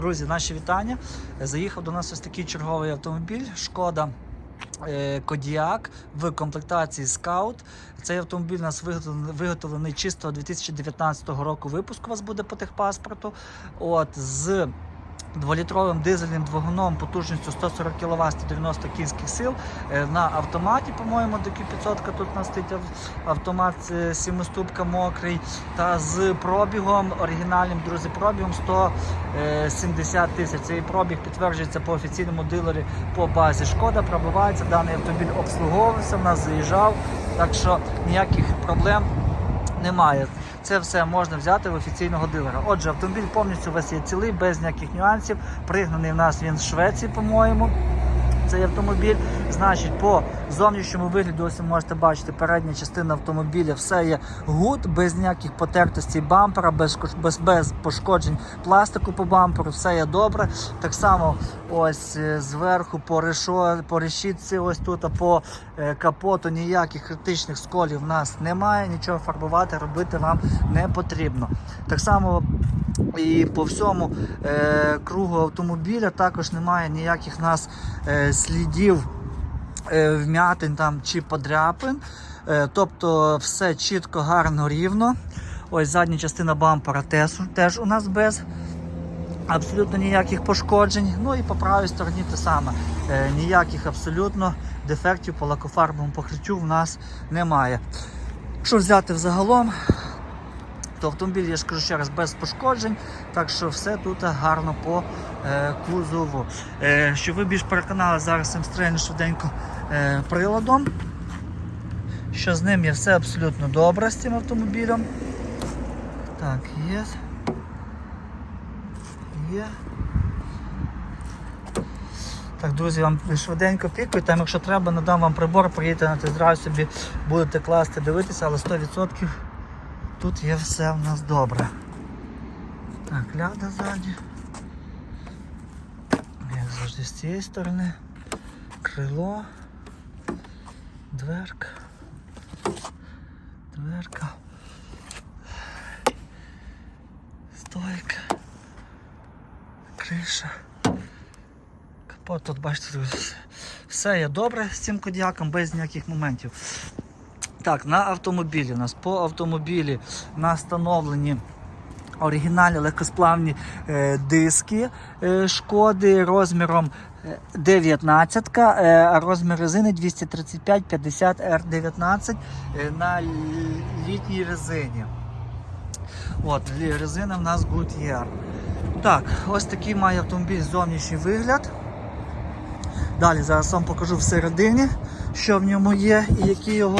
Друзі, наші вітання. Заїхав до нас ось такий черговий автомобіль. Шкода е, Кодіак в комплектації Scout. Цей автомобіль у нас виготовлений, виготовлений чисто 2019 року випуску. У вас буде по техпаспорту. От з Дволітровим дизельним двигуном потужністю 140 кВт 190 кінських сил е, на автоматі, по-моєму, до 500 тут у нас стоїть ав- автомат е, сімиступка мокрий. Та з пробігом оригінальним, друзі, пробігом 170 тисяч. Цей пробіг підтверджується по офіційному дилері по базі. Шкода пробивається. Даний автомобіль обслуговувався, в нас заїжджав, так що ніяких проблем немає. Це все можна взяти в офіційного дилера. Отже, автомобіль повністю у вас є цілий, без ніяких нюансів. Пригнаний в нас він з Швеції, по-моєму. Цей автомобіль, значить, по зовнішньому вигляду, ось ви можете бачити, передня частина автомобіля, все є гуд, без ніяких потертостей бампера, без, без, без пошкоджень пластику по бамперу, все є добре. Так само ось е, зверху по, решо, по решітці, ось тут, а по е, капоту ніяких критичних сколів в нас немає, нічого фарбувати, робити вам не потрібно. Так само і по всьому е, кругу автомобіля також немає ніяких нас е, слідів е, вмятин там чи подряпин. Е, тобто все чітко, гарно, рівно. Ось задня частина бампера теж, теж у нас без абсолютно ніяких пошкоджень. Ну і по правій стороні те саме. Е, ніяких абсолютно дефектів по лакофарбовому покриттю в нас немає. Якщо взяти взагалом, то автомобіль, я ж кажу ще раз, без пошкоджень, так що все тут гарно по е, кузову. Е, щоб ви більш переконали, зараз я стрельну швиденько е, приладом, що з ним є все абсолютно добре з цим автомобілем. Так, є. Є. Так, друзі, вам швиденько пікаю, там якщо треба, надам вам прибор, приїдете на тест-драйв собі, будете класти, дивитися, але 100% Тут є все в нас добре. Так, ляда ззаді. Як завжди з цієї сторони. Крило. Дверка. Дверка. Стойка. Криша. Капот тут бачите, все є добре з цим кодіаком, без ніяких моментів. Так, на автомобілі у нас по автомобілі настановлені оригінальні легкосплавні е, диски е, шкоди розміром е, 19, е, розмір резини 235-50 R19 е, на літній резині. От, резина в нас Goodyear. Так, ось такий має автомобіль зовнішній вигляд. Далі зараз вам покажу всередині, що в ньому є і який його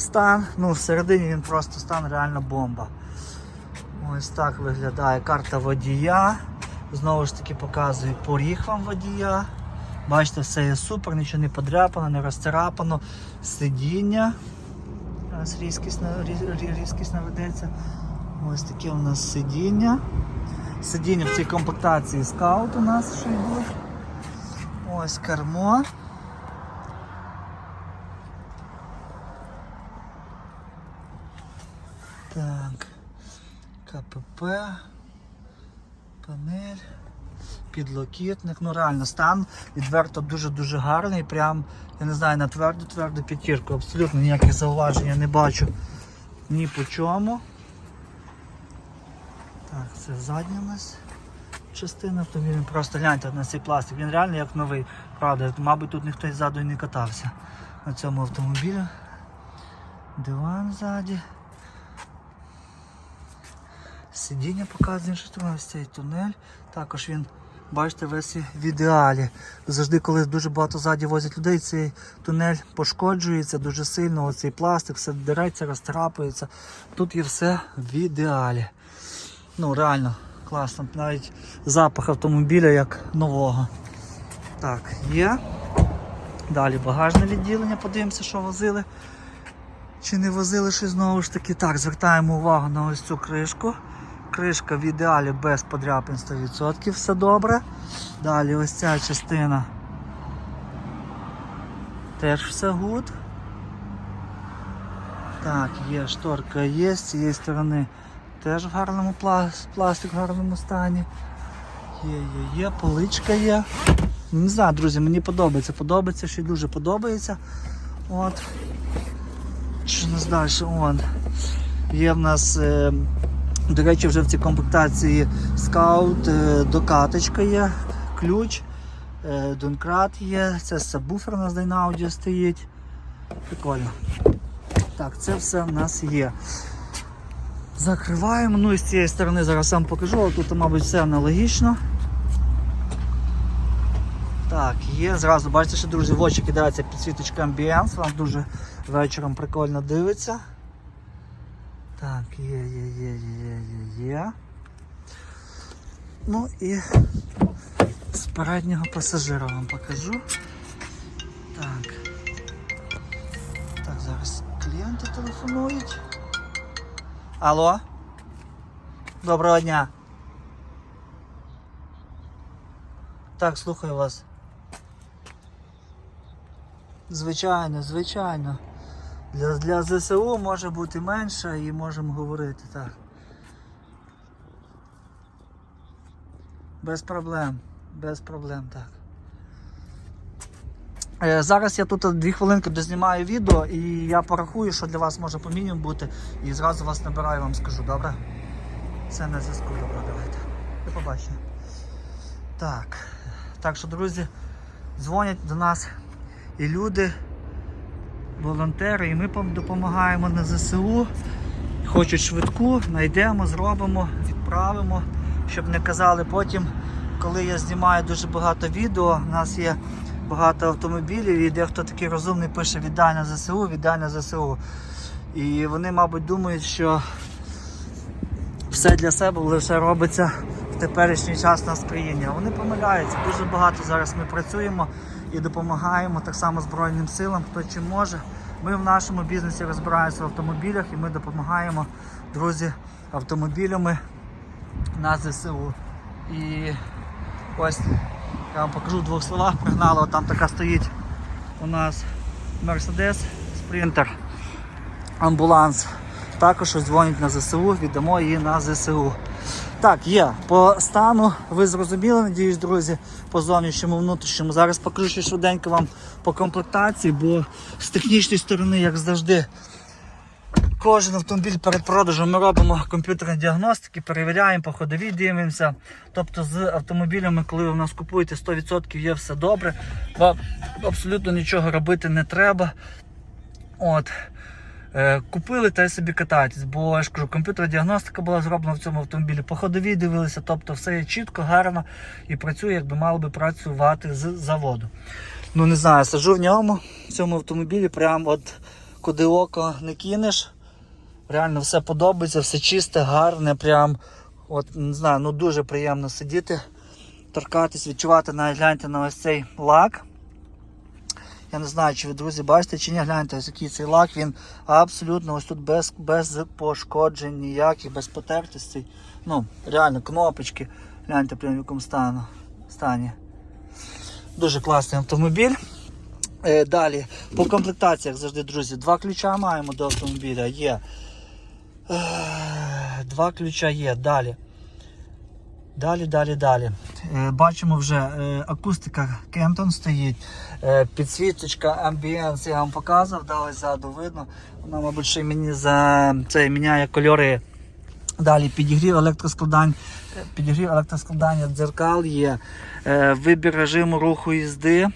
стан. Ну, всередині він просто стан реально бомба. Ось так виглядає карта водія. Знову ж таки показую поріг вам водія. Бачите, все є супер, нічого не подряпано, не розцарапано. Сидіння. Зараз різкість, різ- різ- різкість наведеться. Ось таке у нас сидіння. Сидіння в цій комплектації скаут у нас ще йдуть. Ось кермо. Так. КПП. Панель. Підлокітник. Ну реально стан відверто дуже-дуже гарний. Прям, я не знаю, на тверду тверду п'ятірку. Абсолютно ніяких зауважень я не бачу ні по чому. Так, це задня у нас частина автомобіля. Просто гляньте на цей пластик. Він реально як новий. Правда, мабуть, тут ніхто ззаду і не катався на цьому автомобілі. Диван ззаді. Сидіння показує, що тут ось цей тунель. Також він, бачите, весь в ідеалі. Завжди, коли дуже багато ззаді возять людей, цей тунель пошкоджується дуже сильно. Оцей пластик, все дереться, розтрапується. Тут є все в ідеалі. Ну, реально класно. Навіть запах автомобіля як нового. Так, є. Далі багажне відділення, подивимося, що возили. Чи не возили щось знову ж таки. Так, звертаємо увагу на ось цю кришку. Кришка в ідеалі без подряпин 100%, все добре. Далі ось ця частина. Теж все гуд. Так, є шторка є, з цієї сторони теж в гарному пла- пластик в гарному стані. Є, є, є, поличка є. Не знаю, друзі, мені подобається. Подобається, ще й дуже подобається. От. Що у нас далі? Вон. Є в нас, е, до речі, вже в цій комплектації скаут, е, докаточка є, ключ, е, донкрат є, це сабвуфер у нас Dynaaudio стоїть. Прикольно. Так, це все в нас є. Закриваємо. Ну і з цієї сторони зараз сам покажу, але тут, мабуть, все аналогічно. Так, є. Зразу бачите, що друзі, в очі кидається підсвіточка Ambience, вам дуже вечором прикольно дивиться. Так, є, є, є, є, є, є. Ну і з переднього пасажира вам покажу. Так. Так, зараз клієнти телефонують. Алло? Доброго дня. Так, слухаю вас. Звичайно, звичайно. Для, для ЗСУ може бути менше і можемо говорити, так. Без проблем. Без проблем, так. Е, Зараз я тут дві хвилинки дознімаю відео і я порахую, що для вас може по мінімуму бути, і зразу вас набираю, вам скажу, добре? Це на зв'язку, добре, давайте. До побачення. Так. Так що, друзі, дзвонять до нас і люди, волонтери, і ми допомагаємо на ЗСУ. Хочуть швидку, знайдемо, зробимо, відправимо, щоб не казали потім, коли я знімаю дуже багато відео, у нас є багато автомобілів, і дехто такий розумний пише віддай на ЗСУ, віддай на ЗСУ. І вони, мабуть, думають, що все для себе лише робиться в теперішній час на сприяння. Вони помиляються. Дуже багато зараз ми працюємо і допомагаємо так само Збройним силам, хто чим може. Ми в нашому бізнесі розбираємося в автомобілях і ми допомагаємо, друзі, автомобілями на ЗСУ. І ось я вам покажу в двох словах. Пригнали, там така стоїть у нас Mercedes Sprinter амбуланс. Також дзвонять на ЗСУ, віддамо її на ЗСУ. Так, є. По стану ви зрозуміли, надіюсь, друзі, по зовнішньому внутрішньому. Зараз покажу ще швиденько вам по комплектації, бо з технічної сторони, як завжди, кожен автомобіль перед продажем ми робимо комп'ютерні діагностики, перевіряємо, по ходовій дивимося. Тобто з автомобілями, коли ви в нас купуєте 100% є все добре, вам абсолютно нічого робити не треба. От. Е, Купили та й собі катайтесь, бо я ж кажу, комп'ютерна діагностика була зроблена в цьому автомобілі. По ходовій дивилися, тобто все є чітко, гарно і працює, як би мало би працювати з заводу. Ну не знаю, сижу в ньому, в цьому автомобілі, прям от куди око не кинеш. Реально все подобається, все чисте, гарне, прям от не знаю, ну дуже приємно сидіти, торкатись, відчувати навіть гляньте на ось цей лак. Я не знаю, чи ви, друзі, бачите, чи ні, гляньте, ось який цей лак, він абсолютно ось тут без, без пошкоджень ніяких, без потертостей. Ну, реально, кнопочки. Гляньте, прямо в якому стану, стані. Дуже класний автомобіль. Е, далі, по комплектаціях завжди, друзі, два ключа маємо до автомобіля. Є. Е, два ключа є. Далі. Далі, далі, далі. Е, Бачимо вже е, акустика Кентон стоїть, е, підсвіточка Ambience я вам показував, да, ось ззаду видно. Вона, мабуть, ще мені за це міняє кольори. Далі підігрів електроскладань, підігрів електроскладання дзеркал є, вибір режиму руху їзди.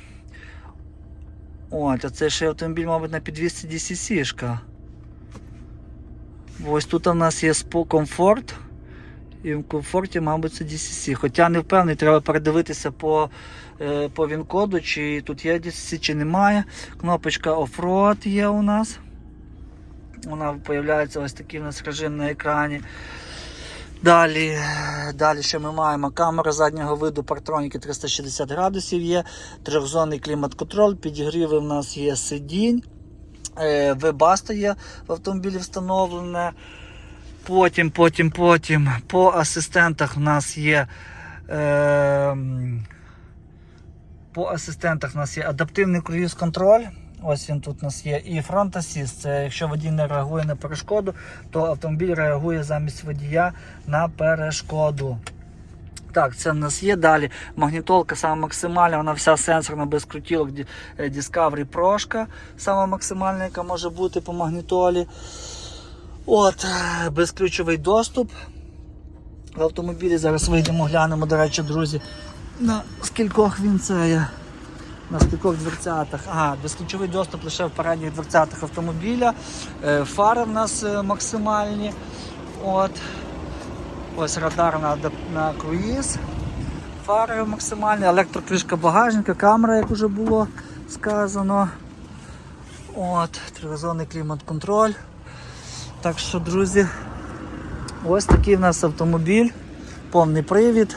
От, а це ще автомобіль, мабуть, на підвісці DCC-шка. Ось тут у нас є спо комфорт. І в комфорті, мабуть, це DCC. Хоча не впевнений, треба передивитися по, е, по він-коду, чи тут є DCC, чи немає. Кнопочка Offroad є у нас. Вона з'являється ось такий у нас режим на екрані. Далі, далі ще ми маємо камера заднього виду, партроніки 360 градусів є, трьохзонний клімат-контроль, підігріви в нас є сидінь, е, вебаста є в автомобілі встановлене. Потім, потім, потім по асистентах в нас є. Е, по асистентах в нас є адаптивний круїз контроль. Ось він тут у нас є. І фронт асіст. Це якщо водій не реагує на перешкоду, то автомобіль реагує замість водія на перешкоду. Так, це в нас є. Далі магнітолка сама максимальна, вона вся сенсорна, без крутілок е, Discovery Прошка, сама максимальна, яка може бути по магнітолі. От, е, безключовий доступ. В автомобілі зараз вийдемо, глянемо, до речі, друзі, на скількох він це є. На скількох дверцятах. Ага, безключовий доступ лише в передніх дверцятах автомобіля. Е, Фари в нас е, максимальні. От. Ось радар на, на круїз. Фари максимальні, електрокришка багажника, камера, як вже було сказано. От, тризонний клімат-контроль. Так що, друзі, ось такий в нас автомобіль, повний привід.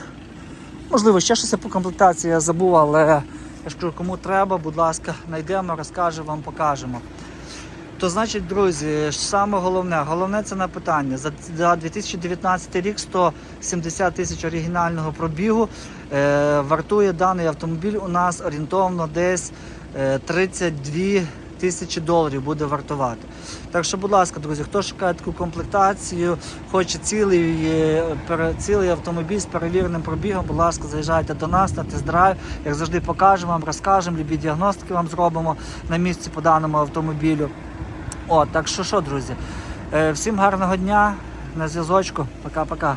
Можливо, ще щось по комплектації я забув, але я кому треба, будь ласка, знайдемо, розкажемо вам, покажемо. То значить, друзі, саме головне, головне це на питання. За, за 2019 рік 170 тисяч оригінального пробігу. Е, вартує даний автомобіль у нас орієнтовно десь е, 32 тисячі доларів буде вартувати. Так що, будь ласка, друзі, хто шукає таку комплектацію, хоче цілий, е, цілий автомобіль з перевіреним пробігом, будь ласка, заїжджайте до нас на тест-драйв. Як завжди покажемо вам, розкажемо, любі діагностики вам зробимо на місці по даному автомобілю. О, так що що, друзі, е, всім гарного дня, на зв'язочку. Пока-пока.